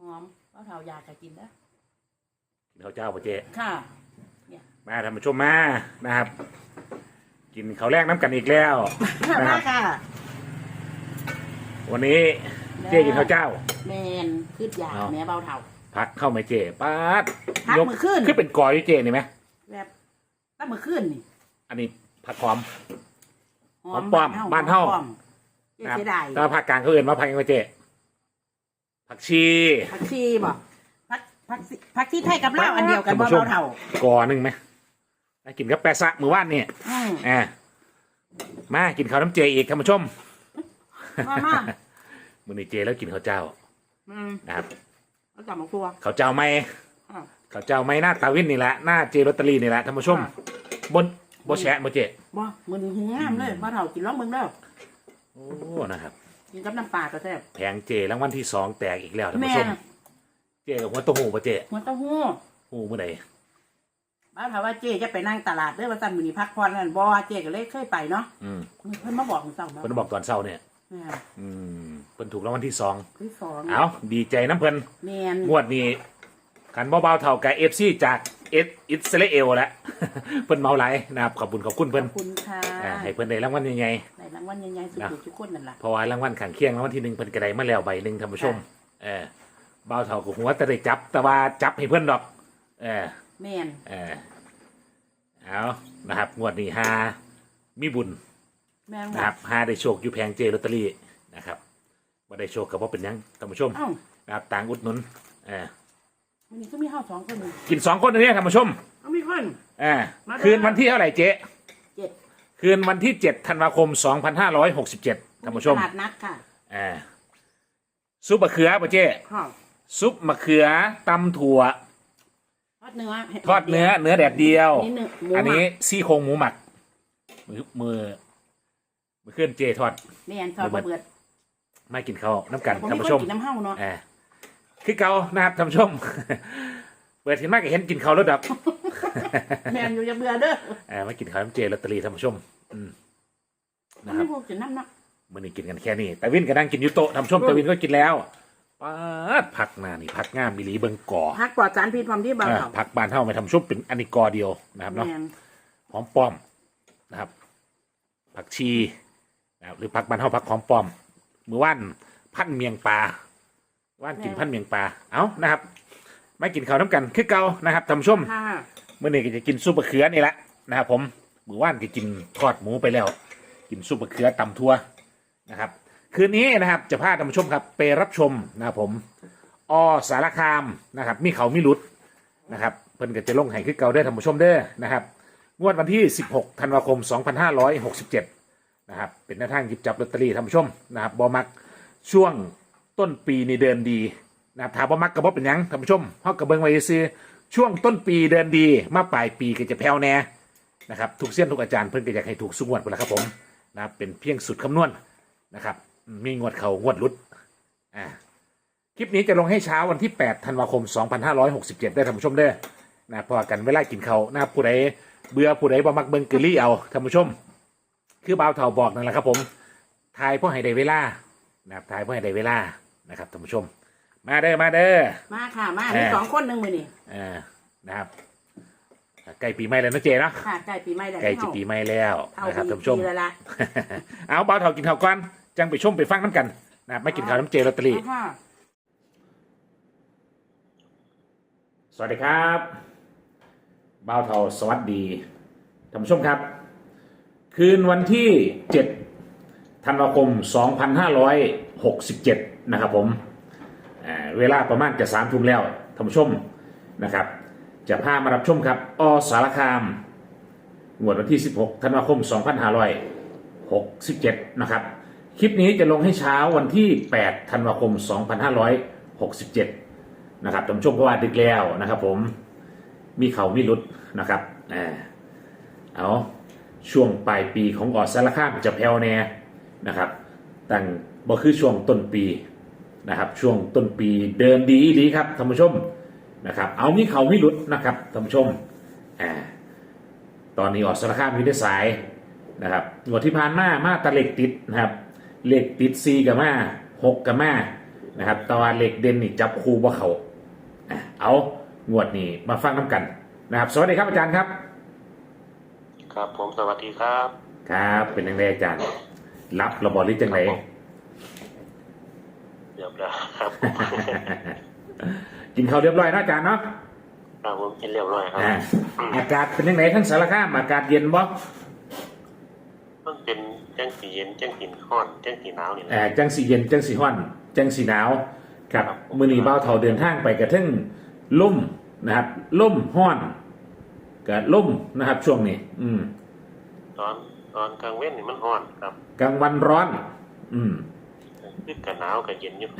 หอมเอาเท่าอยากจะกินนะกินข้าวเจ้าป่ะเจค่ะ มาท่านผู้ชมมานะครับ กินข้าวแรกน้ำกันอีกแล้วนะคมารับ ค่ะวันนี้เจกินข้าวเจ้า แมนคืดยาเอา แม่เบาเท่า พักเข้าไหมเจป้าดพักยกมือขึ้น ขึ้นเป็นกออยู่เจนี่ไหมแบบตั้งมือขึ้นนี่อันนี้ผักหอม หอหอมป้อมบ้านเฮ้าหอมป้อมเจ๊นะครับเสียดายแล้วภาคกลางเขาเอื่นว่าพักยังไงเจ ผักชีผักชีบอกผักผักชีผักชีไทยกับลาวอันเดียวกันบ่ท่านผู้ชมเบาเท่ากอหนึ่งไหมมากินกับแปะซะมือว่านนี่อืมอ่ามากินข้าวน้ำเจอีกท่านผู้ชมมามามือนี้เจแล้วกินข้าวเจ้าอืมนะครับเอากลับมาครัวข้าวเจ้าไม่อ้าวข้าวเจ้าไม่หน้าตาวินนี่แหละหน้าเจลอตเตอรี่นี่แหละท่านผู้ชมอ่าบนบนแชะบ่เจบ่มือหูงามเลยเบาเท่ากินร้องมึงเด้อโอ้นะครับ กินกับน้ำปลาก็แซ่บแผงเจรางวัลที่สองแตกอีกแล้วท่านแม่ผู้ชมเจกับหัวโตหูป่ะเจหัวเต้าหู้หูเมื่อไหร่บ้านถามว่าเจ๊จะไปนั่งตลาดเด้อว่าซั่นมื้อนี้พักผ่อนนั่นบ่ว่าเจ๊ก็เลยเคยไปเนาะอืมเพิ่นมาบอกของเจ้าเพิ่นบอกตอนเช้าเนี่ย แม่อืมเพิ่นถูกรางวัลที่สองที่สองเอาดีใจน้ำเพิ่นแม่นงวดนี้ขันเบาๆเท่ากับเอฟซีจาก เอสอิสราเอลแล้ว เพิ่นเมาไหลายนะครับขอบคุณขอบคุณขเพิ่นอบคุณค่ะอ่าให้เพิ่นได้รางวัลยังไง ได้รางวัลใหญ่ๆสุดๆทุกคนนั่นล่ะ เพราะว่ารางวัลขังเคียงรางวัลที่หนึ่งเพิ่นกระไดมาแล้วใบหนึ่งท่านผู้ชมเออเบาเท่ากับหัวแต่ได้จับ แต่ว่าจับให้เพิ่นดอก เออ แม่นเออเอานะครับ งวดนี้ฮามีบุญ แม่นนะครับฮาได้โชคอยู่แพงเจลอตเตอรี่นะครับว่าได้โชคกับว่าเป็นหยังท่านผู้ชมเอ้านะครับต่างอุดหนุนเออ วันนี้ก็มีเฮาสองคนนี่กินสองคนอันนี้ท่านผู้ชมเอามีคนเออมาเด้อ คืนวันที่เท่าไหร่เจ๊เจ็ดคืนวันที่เจ็ดธันวาคมสองพันห้าร้อยหกสิบเจ็ดท่านผู้ชมตลาดนัดค่ะเออซุปมะเขือป่ะเจ๊ข้าวซุปมะเขือตำถั่ว ทอดเนื้อทอดเนื้อเนื้อแดดเดียว นี่เนื้อหมูอันนี้หมักซี่โครงหมูหมัก มือมือมือเคลื่อนเจทอดแม่นทอดบ่เบิดมากินข้าวน้ำกันผมท่านมีผู้คชนมกินน้ำเฮาเนาะเออ คือเกานะครับท่านผู้ชม เปิดขึ้นมากก็เห็นกินข้าวแล้วดับ แม่นอยู่อย่าเบื่อเด้อเออมากินข้าวน้ำเจลอตเตอรี่ท่านผู้ชม อืมนะคไม่รับ พวกกินน้ำเนาะมื่อนี้กินกันแค่นี้แต่วินก็นั่งกินอยูโต๊ะท่านผู้ชมแต่วินก็กินแล้วป๊าดผักหนานี่ผักงามมิลีเบิงก่อผักปลอดสารพิษพร้อมที่บางเออเขาผักบานเท่าไม่ทำชุบเป็นอันนี้กอเดียวนะครับเนาะแม่นหอมป้อมนะครับ ผักชีนะครับหรือผักบานเท่าผักหอมป้อมมือว่านพันเมียงปลา ว่านกินพันเมียงปลาเอานะครับไม่กินข้าวน้ำกันคือเก่านะครับท่านผู้ชมค่ะเมื่อนี้ก็จะกินซุปมะเขือนี่แหละนะครับผมมือว่านก็กินทอดหมูไปแล้ว กินซุปมะเขือตำทั่วนะครับ คืนนี้นะครับจะพาท่านผู้ชมครับ ไปรับชมนะครับผมอสารคามนะครับ มีเขามีหลุดนะครับเพิ่นก็จะลงให้คือเก่าได้อท่านผู้ชมเด้อนะครับ งวดวันที่ 16 ธันวาคม 2567 นะครับ เป็นหน้าทางหยิบจับลอตเตอรี่ท่านผู้ชมนะครับบอมักช่วง ต้นปีนี่เดินดีนะครับถามบอมักกระบอกเป็นยังท่านผู้ชมเพราะกระเบิงไว้ซื้อช่วงต้นปีเดินดีมาปลายปีก็จะแผ่วแน่นะครับทุกเส้นทุกอาจารย์เพิ่นก็อยากให้ถูกสุงวดไปแล้วครับผมนะครับเป็นเพียงสุดคำนวณนะครับ มีงวดเขางวดลุดอ่าคลิปนี้จะลงให้เช้าวันที่ 8 ธันวาคม 2567 ได้ท่านผู้ชมเด้อนะพอกันเวลากินเขาวนะครับผู้ใดเบื่อผู้ใดบ่มักเบิ่งเกอรี่เอาท่านผู้ชม คือบ่าวเฒ่าบอกนั่นแหละครับผมทายพ่อให้ได้เวลานะครับทายพ่อให้ได้เวลา นะครับท่านผู้ชม มาเด้อมาเด้อ มาค่ะ มาเออมีสองคนหนึ่งมือนี่อ่านะครับใกล้ปีใหม่แล้วนะเจเนาะค่ะใกล้ปีใหม่แล้วใกล้จะปีใหม่แล้วเท่านะครับปีท่านผู้ชมปีแล้วล่ะเอาบ่าวเฒ่ากินข้าวก่อนจังไปชมไปฟังน้ำกันนะครับไม่กินข้าวน้ำเจลอตเตอรี่เอาค่ะสวัสดีครับบ่าวเทาสวัสดีท่านผู้ชมครับ คืนวันที่ 7 ธันวาคม 2567 นะครับผมเวลาประมาณจะสามทุ่มแล้วท่านผู้ชมนะครับ จะพามารับชมครับอสารคามงวดวันที่ 16ธันวาคม 2567 นะครับ คลิปนี้จะลงให้เช้าวันที่ 8 ธันวาคม 2567 นะครับท่านผู้ชมเพราะว่าดึกแล้วนะครับผมมีเขามีรุดนะครับเอาช่วงปลายปีของออสารคามจะแผ่วแน่นะครับตั้งบ่คือช่วงต้นปี นะครับช่วงต้นปีเดินดีดีครับท่านผู้ชมนะครับเอามีเขามีรุดนะครับท่านผู้ชมอ่าตอนนี้ออดสารคามมีได้สายนะครับงวดที่ผ่านมามาตะเล็กติดนะครับเลขติดซีกับมาหกกับมานะครับแตว่าเหล็กเด่นนี่จับคู่ว่าเขาอะเอางวดนี้มาฟังน้ำกันนะครับสวัสดีครับอาจารย์ครับ ครับผมสวัสดีครับ ครับเป็นยังไงอาจารย์รับระบอดหรือจังไร เรียบร้อยครับกินข้าวเรียบร้อยเนาะอาจารย์เนาะครับผมเห็นเรียบร้อยครับอ่าอากาศเป็นยังไงทั้งสารคามอากาศเย็นบ่มันเป็นจังสีเย็นจังสีห้อนจังสีหนาวนี่แหละ อ่าจังสีเย็นจังสีห้อนจังสีหนาวครับครับ มือนีเบ้าเท่าเดินทางไปกระทั่งล่มนะครับล่มห้อนกับล่มนะครับ ช่วงนี้ อืม ตอนตอนกลางเว้นนี่มันห้อนครับกลางวันร้อน อืม คือกับหนาวกับเย็นอยู่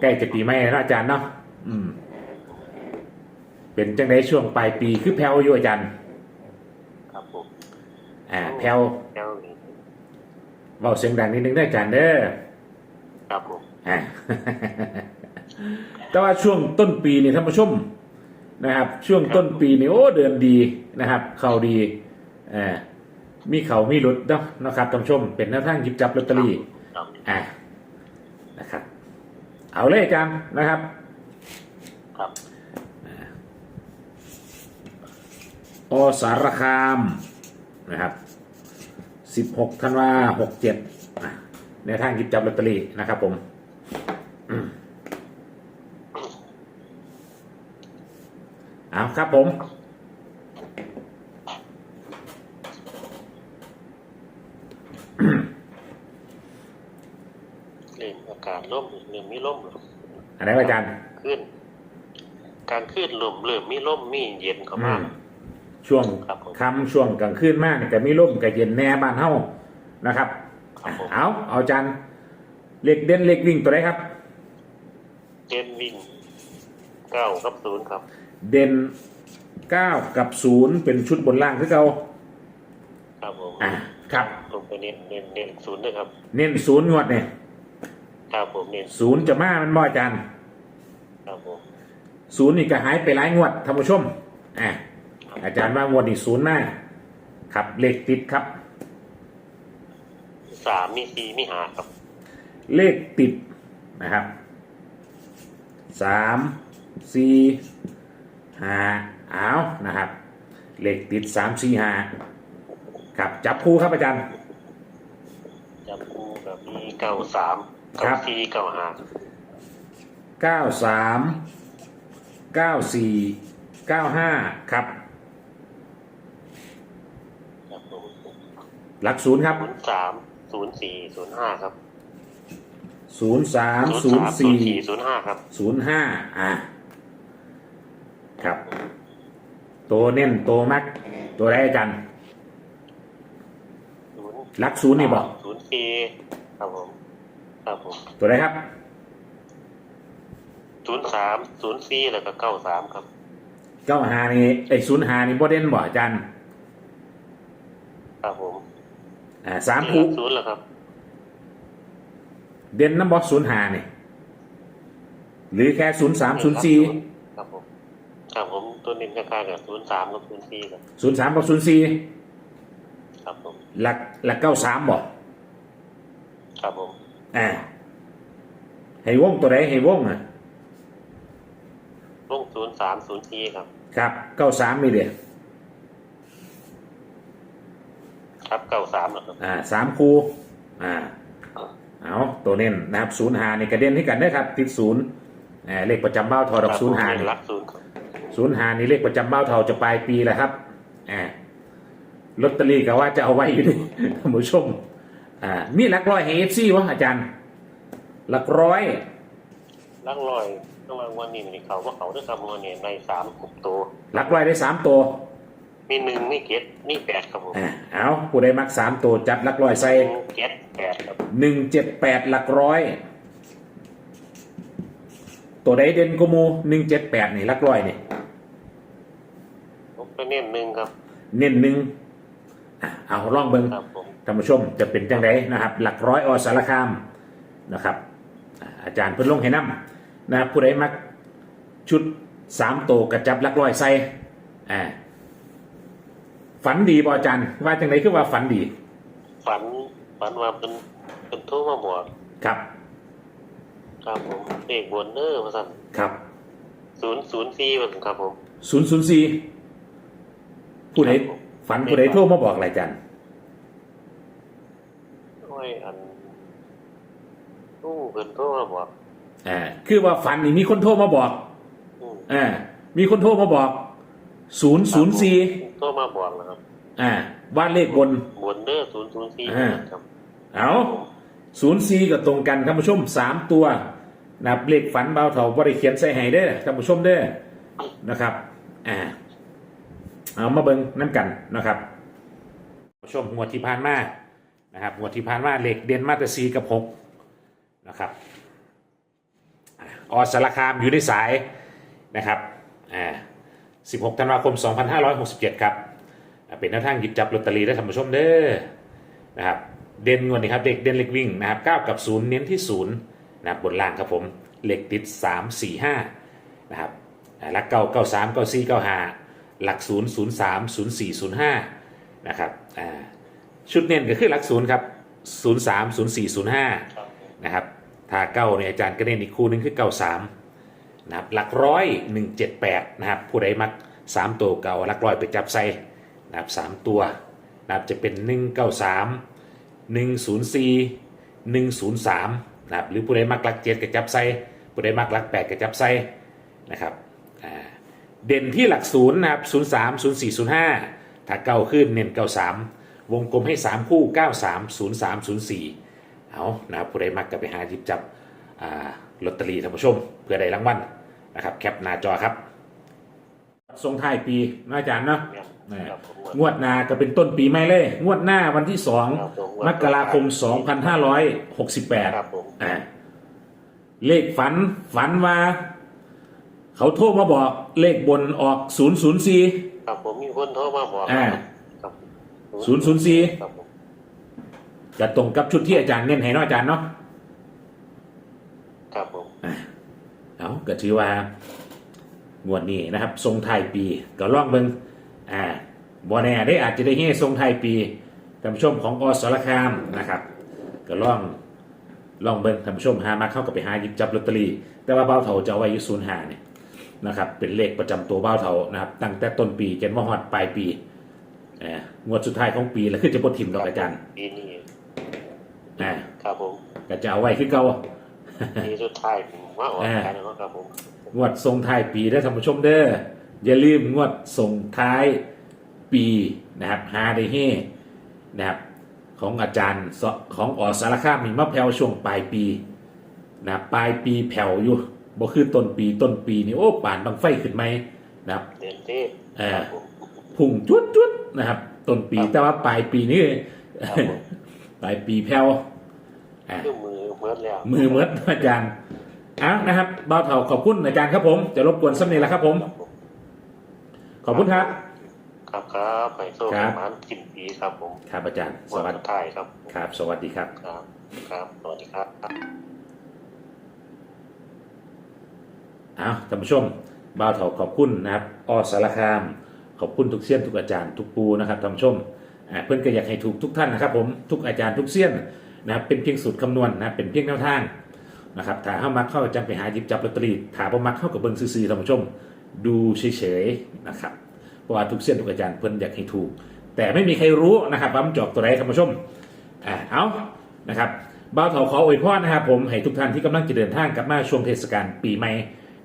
ใกล้จะปีใหม่แล้วอาจารย์เนาะอืม เป็นจังไดช่วงปลายปีคือแผ่วอยู่อาจารย์ ครับผม อ่าแผ่วแก้วนี่เบาเสียงดังนิดนึงได้ออาจารย์เด้อ ครับผม อ่าแต่ว่าช่วงต้นปีนี่ท่านผู้ชมนะครับ ช่วงต้นปีนี่โอ้เดือนดีนะครับ เข่าดีอ่ามีเขามีหลุดเนาะนะครับท่านผู้ชม เป็นแนวทางหยิบจับลอตเตอรี่ ครับอ่านะครับ เอาเลยอาจารย์นะครับ ครับอสารคามนะครับ16ธันวา67อะในทางหยิบจับลอตเตอรี่นะครับผมอืมเอาครับผม เริ่มอากาศร่มเริ่มมีร่มแล้วอันไหนวะอาจารย์ขึ้นการขึ้นลมเริ่มมีร่มมีเย็นเข้าอืมามช่วงครับผมค่ำช่วงกลางคืนมากแต่มีร่มกับเย็นแน่บ้านเฮานะครับครับผมเอาเอาอาจารย์เล็กเด่นเล็กวิ่งตัวไหนครับเจนวิ่งเก้ากับศูนย์ครับ เด่นเก้ากับศูนย์เป็นชุดบนล่างคือเก่าครับผมอะครับลงไปเน้นเน้นเน้นศูนย์ด้วยครับ เน้นศูนย์งวดเนี่ย ครับผมเน้นศูนย์จะมามันบ่อาจารย์ครับผมศูนย์นี่ก็หายไปหลายงวดท่านผู้ชมอะอาจารย์ว่างวดนี่ศูนย์มาครับเลขติดครับ สามมีสี่มีห้าครับ เลขติดนะครับสามสี่ห้าเอานะครับ เลขติดสามสี่ห้าครับจับคู่ครับอาจารย์ จับคู่กับมีเก้าสามครั เก้าบสี่เก้าห้าเก้าสามเก้าสี่เก้าห้าครับ ครับผมหลักศูนย์ครับศูนย์สามศูนย์สี่ศูนย์ห้าครับศูนย์สามศูนย์ศูนสี่ย์สี่ศูนย์ห้าครับศูนย์ห้าอะครับ ตัวเน้นตัวมัก ตัวไรอาจารย์ศูนย์หลักศูนย์นี่บอกศูนย์สี่ครับผม ครับผมตัวไรครับศูนย์สามศูนย์สี่แล้วก็เก้าสามครับเก้าหานี่ไอ้ศูนย์หานี่บ่เด่นบ่อาจารย์ครับผมอ่าสามหคู่ลักศูนย์แล้วครับ เด่นน้ำบอศูนย์หานี่หรือแค่ศูนย์สามศูนย์สี่ครับผมครับผมตัวนินคล้ายๆกับศูนย์สามกับศูนย์สี่ครับศูนย์สามกับศูนย์สี่ครับผมหลักหลักเก้าสามบ่ครับผม อ่าให้วงตัวไหนให้วงอะลงศูนย์สามศูนย์สี่ครับ ครับเก้าสามนี่เดียครับเก้าสามนะครับอ่าสามคู่อ่าเอาตัวเน้นนะครับศูนย์หานี่กระเด็นให้กันได้ครับติดศูนย์อ่าเลขประจำเบ้าทอดอกศูนย์หาครับผมนี่รักศูนย์ครับศูนย์หานี่เลขประจำเบ้าเทาจะปลายปีแหละครับอ่าลอตเตอรี่ก็ว่าจะเอาไว้อยู่นี่ท่านผู้ชม อ่ามีหลักร้อยให้เอฟซีวะอาจารย์ หลักร้อย ลักลอยระหว่างวันนี้นี่เขาว่าเขาด้วยคำนวณเนี่ยในสามกลุ่มตัว หลักร้อยได้สามตัวมีหนึ่งมีเจ็ดมีแปดครับผมอ่าเอาผู้ใดมักสามตัวจัดหลักร้อยใส่หนึ่งเจ็ดแปดครับหนึ่งเจ็ดแปดหลักร้อย ตัวใดเด่นกูมูหนึ่งเจ็ดแปดนี่หลักร้อยนี่ผมไปเน้นหนึ่งครับ เน้นหนึ่ง อะเอาล่องเบิงครับผมท่านผู้ชมจะเป็นจังไดนะครับ หลักร้อยอสารคามนะครับอ่าอาจารย์เพิ่นลงให้นํนะครับผู้ใดมักชุดสามโตวกระจับหลักร้อยใส่อ่าฝันดีบ่อาจารย์ ว่าจังไดคือว่าฝันดีฝันฝันว่าเป็นเป็นโทุ่มาบอกครับครับผมเลขบนเนอร์มาสั่นครับศูนย์ศูนย์สี่มาสั่นครับผมศูนย์ศูนย์สี่ผู้ใด ฝันผู้ใดโทรมาบอกอะไรจันโอ้ยอันตู้เพิ่นโทรมาบอกอ่าคือว่าฝันนี่มีคนโทรมาบอกอืมอ่ามีคนโทรมาบอกศูนย์ศูนย์สี่โทรมาบอกนะครับอ่าว่าเลขบน บนเนอร์ศูนย์ศูนย์สี่อ่า ครับเอาศูนย์สี่ก็ตรงกันท่านผู้ชมสามตัวนะครับเลขฝันเบาเถาบริเขียนใส่ให้เด้อท่านผู้ชมเด้อนะครับ อ่า เอามาเบิ่งน้ำกันนะครับชมงวดที่ผ่านมานะครับงวดที่ผ่านมาเหลขเด่นมาต่สี่กับหกนะครับออสารคามอยู่ในสายนะครับอ่า16 ธันวาคม 2567 ครับ เป็นแนวทางหยิบจับลอตเตอรี่ได้ท่านผู้ชมเด้อนะครับเด่นงวดนี้ครับเด็กเด่นเล็กวิ่งนะครับ9กับ 0 เน้นที่ 0 นะครับบนล่างครับผมเหล็กติด 3 4 5นะครับลักเก้าเก้าสามเก้าสี่เก้าห้า หลัก 0 0 3 0 4 0 5 นะครับชุดเน้นก็คือหลัก0ครับ 0 3 0 4 0 5 นะครับถ้าเก้าเนี่ยอาจารย์ก็เน้นอีกคู่หนึงคือเก้าสามนะครับหลักร้อยหนึ่งเจ็ดแปดนะครับ ผู้ใดมักสามตัวเก่าหลักร้อยไปจับใส่นะครับสามตัวนะครับจะเป็นหนึ่งเก้าสามหนึ่งศูนย์สี่หนึ่งศูนย์สามนะครับหรือผู้ใดมักหลักเจ็ดก็จับใส่ผู้ใดมักหลักแปดก็จับใส่นะครับอ่า เด่นที่หลักศูนย์นะครับศูนย์สามศูนย์สี่ศูนย์ห้าถ้าเก้าขึ้นเน้นเก้าสามวงกลมให้สามคู่เก้าสามศูนย์สามศูนย์สี่เอานะครับผู้ใดมักก็ไปหาหยิบจับอ่าลอตเตอรี่ท่านผู้ชม เพื่อได้รางวัลนะครับแคปหน้าจอครับทรงท้ายปีนะอาจารย์เนาะครับนี่ครับผมงวดหน้าก็เป็นต้นปีใหม่เลย งวดหน้าวันที่ครับผม2มกราคม2568ครับผมอ่าเลขฝันฝันว่า เขาโทรมาบอกเลขบนออก004ครับผมมีคนโทรมาบอกอ่าครับศูนย์ศูนย์สี่ครับผมจะตรงกับชุดที่อาจารย์เน้นให้เนาะอาจารย์เนาะครับผมเอาก็ถือว่างวดนี้นะครับทรงไทายปีก็ล่องเบิงอ่าบอแน่ได้อาจจะได้เฮ่ทรงไทายปีท่านผู้ชมของอสรคามนะครับ ก็ล่องล่องเบิงท่านผู้ชมหามาเข้ากับไปหาหยิบจับลอตเตอรี่แต่ว่าเบ้าเถาจะเอาไว้อยู่ศูนย์หาเนี่ย นะครับ เป็นเลขประจำตัวเบ้าเถานะครับ ตั้งแต่ต้นปีจนว่าฮอดปลายปีเอ่องวดสุดท้ายของปีแล้วคือจะบดถิ่มดอกอาจารย์ปีนี้อ่าครับผมก็จะเอาไว้คือเก่าปีสุดท้ายผมว่าออกอ่ากันนะครับผมงวดส่งท้ายปีได้อท่านผู้ชมเด้ออย่าลืมงวดส่งท้ายปีนะครับฮาได้เฮนะครับของอาจารย์สของออสารคามมีมะแพร้วช่วงปลายปีนะครับปลายปีแผ่วอยู่ บ่คือต้นปีต้นปีนี่โอ้ป่านบังไฟขึ้นไหมนะครับเดือนเทพอ่าครับผม พุ่งจุดจุดๆนะครับต้นปีครับ แต่ว่าปลายปีนี่ ครับผม ปลายปีแผ่วอ่าเครื่องมือเมิดแล้ว มือเมดอาจารย์อ้าวนะครับบ่าวเถาขอบคุณอาจารย์ครับผม จะรบกวนสักนิดละครับผมครับผมขอบคุณครับ ครับครับไปโซ่ครับมันกินปีครับผมครับอาจารย์ สวันวัสสุดีดท้ายครับครับ สวัสดีครับ ครับ ครับ สวัสดีครับ เอาท่านผู้ชมบ่าวเถาขอบคุณนะครับอสารคาม ขอบคุณทุกเสี้ยนทุกอาจารย์ทุกปูนะครับท่านผู้ชมอ่าเพื่อนก็อยากให้ถูกทุกท่านนะครับ ผมทุกอาจารย์ทุกเสี้ยนนะครับเป็นเพียงสูตรคำนวณนะเป็นเพียงแนวทางนะครับถ้าเข้ามักเข้าจำไปหาหยิบจับลอตเตอรี่ถ้าบ่มักเข้ากับเบิ้งซื่อๆท่านผู้ชม ดูเฉยๆนะครับเพราะว่าทุกเสี้ยนทุกอาจารย์เพื่อนอยากให้ถูก แต่ไม่มีใครรู้นะครับว่ามันจออกตัวไหนท่านผู้ชมอ่าเอานะครับบ่าวเถาขออวยพรนะครับ ผมให้ทุกท่านที่กำลังจะเดินทางกลับมาช่วงเทศกาลปีใหม่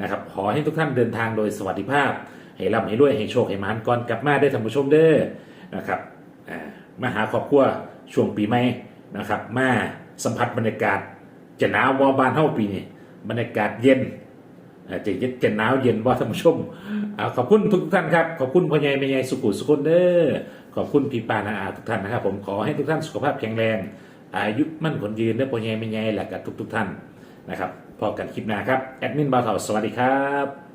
นะครับขอให้ทุกท่านเดินทางโดยสวัสดิภาพ ให้ร่ำให้รวยให้โชคให้มานก่อนกลับมาได้ท่านผู้ชมเด้อนะครับมาหาครอบครัวช่วงปีใหม่นะครับมาสัมผัสบรรยากาศจะหนาววอบานเท่าปีนี้บรรยากาศเย็นอาจะเย็นจะหนาวเย็นว่าท่านผู้ชมอขอบคุณทุกท่านครับขอบคุณพ่อใหญ่แม่ใหญ่สุขุสุขนเด้อขอบคุณพี่ปานาอาทุกท่านนะครับ ผมขอให้ทุกท่านสุขภาพแข็งแรง อายุมั่นขนยืนเด้อพ่อใหญ่แม่ใหญ่และกับทุก ๆ ท่านนะครับ พอกันคลิปหน้าครับ แอดมินบาเทาสวัสดีครับ